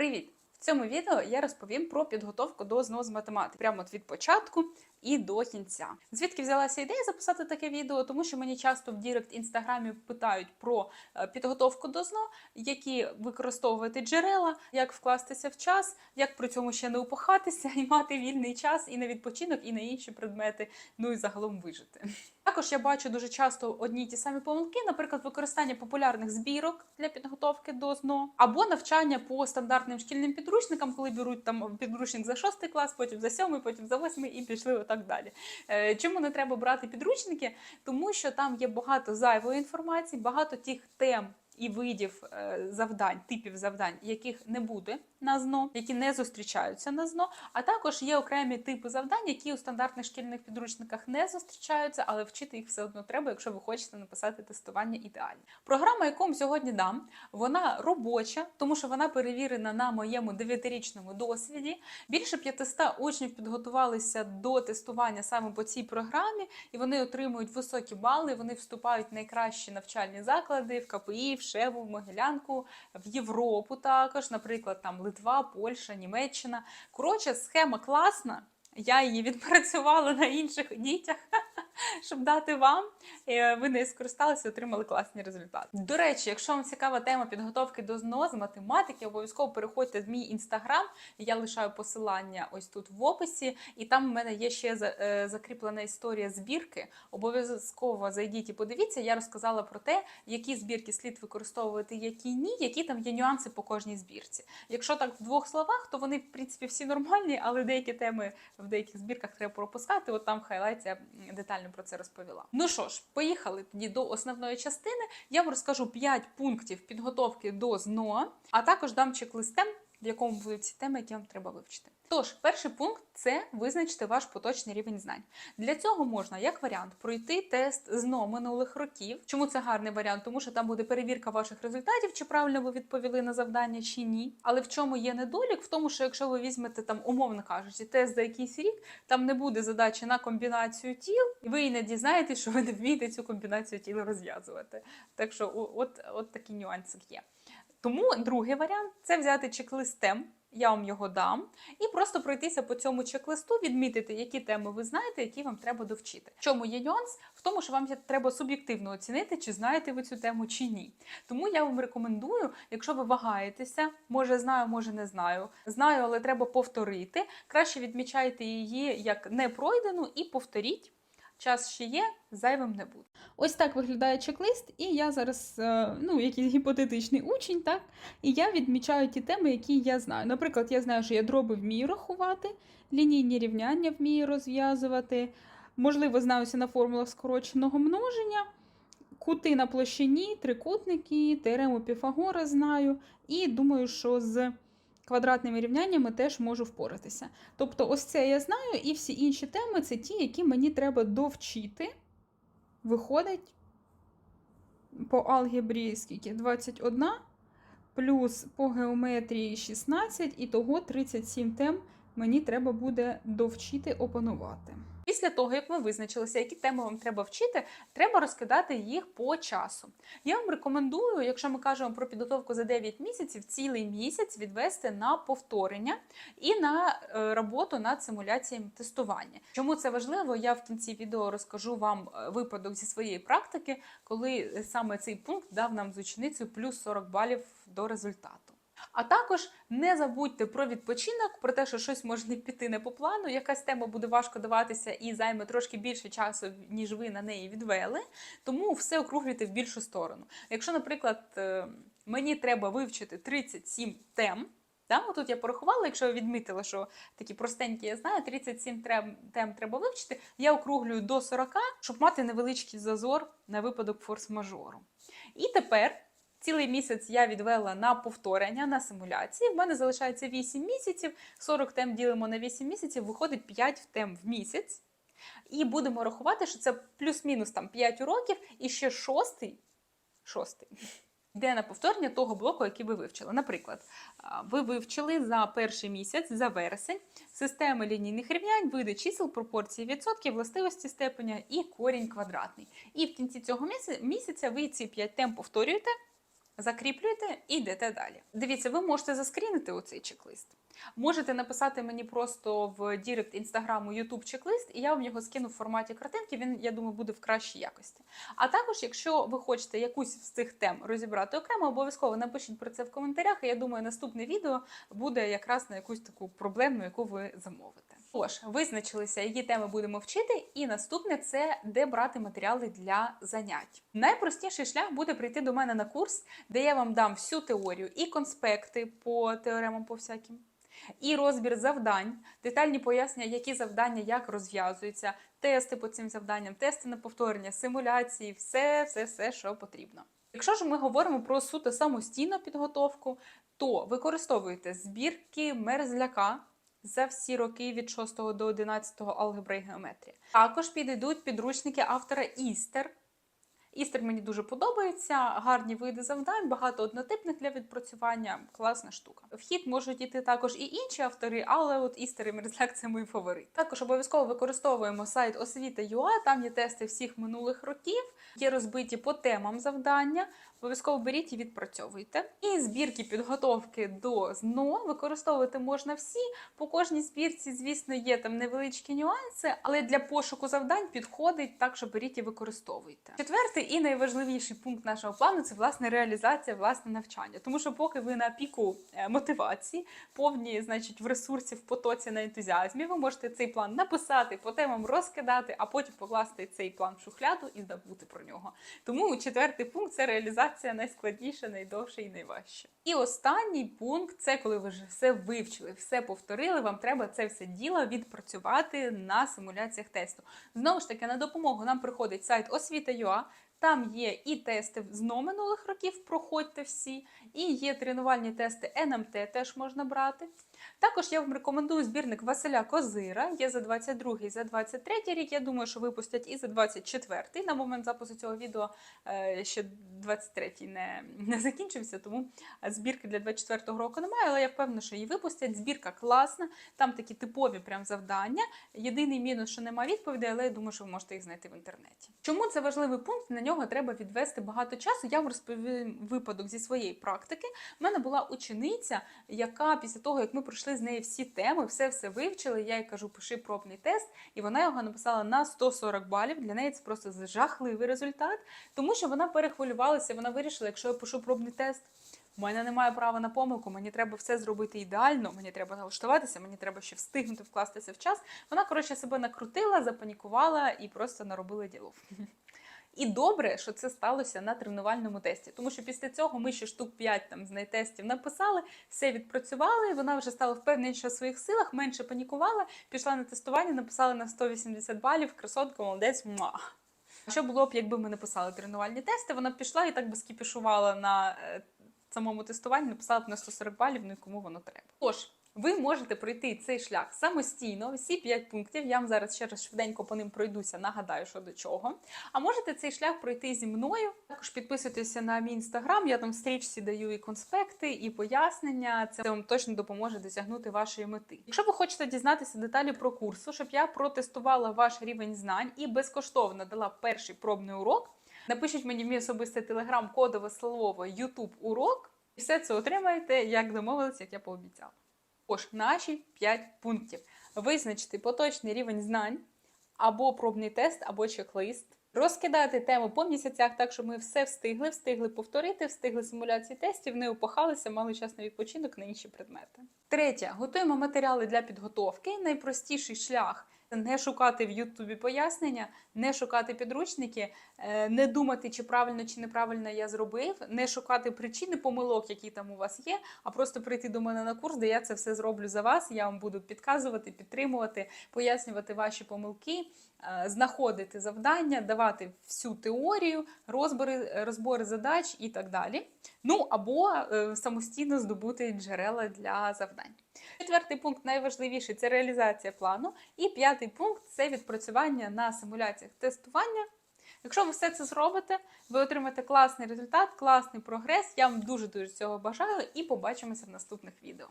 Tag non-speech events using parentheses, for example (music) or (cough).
Привіт! В цьому відео я розповім про підготовку до ЗНО з математики прямо від початку і до кінця. Звідки взялася ідея записати таке відео? Тому що мені часто в Дірект інстаграмі питають про е, підготовку до ЗНО, які використовувати джерела, як вкластися в час, як при цьому ще не упахатися (laughs) і мати вільний час і на відпочинок, і на інші предмети, ну і загалом вижити. Також я бачу дуже часто одні ті самі помилки, наприклад, використання популярних збірок для підготовки до ЗНО, або навчання по стандартним шкільним підручникам, коли беруть там підручник за шостий клас, потім за сьомий, потім за восьмий і пішли отак далі. Е, Чому не треба брати підручники? Тому що там є багато зайвої інформації, багато тих тем. І видів е, завдань, типів завдань, яких не буде на ЗНО, які не зустрічаються на ЗНО. А також є окремі типи завдань, які у стандартних шкільних підручниках не зустрічаються, але вчити їх все одно треба, якщо ви хочете написати тестування ідеально. Програма, яку вам сьогодні дам, вона робоча, тому що вона перевірена на моєму 9-річному досвіді. Більше 500 учнів підготувалися до тестування саме по цій програмі, і вони отримують високі бали. Вони вступають в найкращі навчальні заклади в КПІ, в Шеву, в Могилянку, в Європу також, наприклад, там Литва, Польща, Німеччина. Коротше, схема класна. Я її відпрацювала на інших дітях, щоб дати вам. Е, Ви не скористалися, отримали класні результати. До речі, якщо вам цікава тема підготовки до ЗНО з математики, обов'язково переходьте в мій інстаграм. Я лишаю посилання ось тут в описі, і там в мене є ще е, закріплена історія збірки. Обов'язково зайдіть і подивіться. Я розказала про те, які збірки слід використовувати, які ні, які там є нюанси по кожній збірці. Якщо так в двох словах, то вони в принципі всі нормальні, але деякі теми в деяких збірках треба пропускати. От там в хайлайті м, про це розповіла. Ну що ж, поїхали тоді до основної частини. Я вам розкажу 5 пунктів підготовки до ЗНО, а також дам чек-лист тем, в якому будуть ці теми, які вам треба вивчити. Тож, перший пункт це визначити ваш поточний рівень знань. Для цього можна, як варіант, пройти тест ЗНО минулих років. Чому це гарний варіант? Тому що там буде перевірка ваших результатів, чи правильно ви відповіли на завдання, чи ні. Але в чому є недолік? В тому, що якщо ви візьмете там, умовно кажучи, тест за якийсь рік, там не буде задачі на комбінацію тіл, і ви і не дізнаєтесь, що ви не вмієте цю комбінацію тіл розв'язувати. Так що, от, от такі нюанси є. Тому другий варіант це взяти чек-лист тем. Я вам його дам, і просто пройтися по цьому чек-листу, відмітити, які теми ви знаєте, які вам треба довчити. Чому є нюанс? В тому, що вам треба суб'єктивно оцінити, чи знаєте ви цю тему чи ні. Тому я вам рекомендую, якщо ви вагаєтеся, може знаю, може не знаю. Знаю, але треба повторити. Краще відмічайте її як не пройдену і повторіть. Час ще є, зайвим не буде. Ось так виглядає чек-лист, і я зараз, е, ну, якийсь гіпотетичний учень, так? І я відмічаю ті теми, які я знаю. Наприклад, я знаю, що я дроби вмію рахувати, лінійні рівняння вмію розв'язувати, можливо, знаюся на формулах скороченого множення, кути на площині, трикутники, теорему Піфагора знаю. І думаю, що з квадратними рівняннями теж можу впоратися. Тобто, ось це я знаю, і всі інші теми це ті, які мені треба довчити. Виходить по алгебрі скільки? 21, плюс по геометрії 16, і того 37 тем мені треба буде довчити опанувати. Після того, як ми визначилися, які теми вам треба вчити, треба розкидати їх по часу. Я вам рекомендую, якщо ми кажемо про підготовку за 9 місяців, цілий місяць відвести на повторення і на е, роботу над симуляціями тестування. Чому це важливо? Я в кінці відео розкажу вам е, випадок зі своєї практики, коли саме цей пункт дав нам з ученицею плюс 40 балів до результату. А також не забудьте про відпочинок, про те, що щось може не (laughs) піти не по плану, якась тема буде важко даватися і займе трошки більше часу, ніж ви на неї відвели. Тому все округлюйте в більшу сторону. Якщо, наприклад, е, мені треба вивчити 37 тем. Да? Тут я порахувала, якщо ви відмітили, що такі простенькі я знаю, 37 трем, тем треба вивчити, я округлюю до 40, щоб мати невеличкий зазор на випадок форс-мажору. І тепер цілий місяць я відвела на повторення, на симуляції. В мене залишається 8 місяців, 40 тем ділимо на 8 місяців, виходить 5 тем в місяць. І будемо рахувати, що це плюс-мінус там 5 уроків, і ще шостий, шостий йде на повторення того блоку, який ви вивчили. Наприклад, ви вивчили за перший місяць, за вересень, системи лінійних рівнянь, види чисел, пропорції відсотків, властивості степеня і корінь квадратний. І в кінці цього місяця, ви ці 5 тем повторюєте. Закріплюєте і йдете далі. Дивіться, ви можете заскрінити оцей чек-лист. Можете написати мені просто в Дірект інстаграму YouTube чек-лист, і я вам його скину в форматі картинки. Він, я думаю, буде в кращій якості. А також, якщо ви хочете якусь з цих тем розібрати окремо, обов'язково напишіть про це в коментарях. І я думаю, наступне відео буде якраз на якусь таку проблемну, яку ви замовите. Тож, визначилися, які теми будемо вчити, і наступне це де брати матеріали для занять. Найпростіший шлях буде прийти до мене на курс, де я вам дам всю теорію і конспекти по теоремам по всяким. І розбір завдань, детальні пояснення, які завдання як розв'язуються, тести по цим завданням, тести на повторення, симуляції, все, все, все, що потрібно. Якщо ж ми говоримо про суто самостійну підготовку, то використовуйте збірки мерзляка за всі роки від 6 до 11 алгебра і геометрія. Також підійдуть підручники автора Істер. Істер мені дуже подобається, гарні види завдань, багато однотипних для відпрацювання, класна штука. Вхід можуть іти також і інші автори, але от Істер і Мерзляк це мої фаворити. Також обов'язково використовуємо сайт освіта.ua, там є тести всіх минулих років, є розбиті по темам завдання. Обов'язково беріть і відпрацьовуйте. І збірки підготовки до ЗНО використовувати можна всі. По кожній збірці, звісно, є там невеличкі нюанси, але для пошуку завдань підходить так, що беріть і використовуйте. Четвертий і найважливіший пункт нашого плану це власне реалізація, власне навчання. Тому що, поки ви на піку е, мотивації, повні, значить, в ресурсі, в потоці на ентузіазмі, ви можете цей план написати, по темам розкидати, а потім покласти цей план в шухляду і забути про нього. Тому четвертий пункт це реалізація найскладніше, найдовше і найважче. І останній пункт це коли ви вже все вивчили, все повторили. Вам треба це все діло відпрацювати на симуляціях тесту. Знову ж таки, на допомогу нам приходить сайт освіта.ua, там є і тести з минулих років, проходьте всі, і є тренувальні тести НМТ, теж можна брати. Також я вам рекомендую збірник Василя Козира. Є за 22 і за 23 рік. Я думаю, що випустять і за 24 На момент запису цього відео е, ще 23 не, не закінчився, тому збірки для 24 року немає, але я впевнена, що її випустять. Збірка класна, там такі типові прям завдання. Єдиний мінус, що немає відповідей, але я думаю, що ви можете їх знайти в інтернеті. Чому це важливий пункт? На нього треба відвести багато часу. Я вам розповім випадок зі своєї практики. У мене була учениця, яка після того, як ми пройшли з нею всі теми, все все вивчили. Я їй кажу, пиши пробний тест, і вона його написала на 140 балів. Для неї це просто жахливий результат, тому що вона перехвилювалася. Вона вирішила, якщо я пишу пробний тест. У мене немає права на помилку, мені треба все зробити ідеально, мені треба налаштуватися, мені треба ще встигнути вкластися в час. Вона, коротше, себе накрутила, запанікувала і просто наробила ділов. (laughs) І добре, що це сталося на тренувальному тесті, тому що після цього ми ще штук 5 там з найтестів написали, все відпрацювали. Вона вже стала впевненіша в своїх силах, менше панікувала, пішла на тестування, написала на 180 балів, красотка, молодець, муа. Що було б, якби ми написали тренувальні тести? Вона б пішла і так би скіпішувала на е, самому тестуванні, написала б на 140 балів, ну і кому воно треба. Тож. Ви можете пройти цей шлях самостійно, всі 5 пунктів. Я вам зараз ще раз швиденько по ним пройдуся, нагадаю, що до чого. А можете цей шлях пройти зі мною. Також підписуйтеся на мій інстаграм. Я там в стрічці даю і конспекти, і пояснення. Це вам точно допоможе досягнути вашої мети. Якщо ви хочете дізнатися деталі про курсу, щоб я протестувала ваш рівень знань і безкоштовно дала перший пробний урок. Напишіть мені в мій особистий телеграм кодове слово YouTube урок, і все це отримаєте, як домовилися, як я пообіцяла. Тож, наші 5 пунктів: визначити поточний рівень знань, або пробний тест, або чек-лист. Розкидати тему по місяцях, так щоб ми все встигли, встигли повторити, встигли симуляції тестів, не опахалися, мали час на відпочинок на інші предмети. Третє, готуємо матеріали для підготовки. Найпростіший шлях не шукати в Ютубі пояснення, не шукати підручники, е, не думати, чи правильно чи неправильно я зробив, не шукати причини помилок, які там у вас є, а просто прийти до мене на курс, де я це все зроблю за вас. Я вам буду підказувати, підтримувати, пояснювати ваші помилки, е, знаходити завдання, давати всю теорію, розбори, розбори задач і так далі. Ну або е, самостійно здобути джерела для завдань. Четвертий пункт найважливіший це реалізація плану. І п'ятий пункт це відпрацювання на симуляціях тестування. Якщо ви все це зробите, ви отримаєте класний результат, класний прогрес. Я вам дуже дуже цього бажаю і побачимося в наступних відео.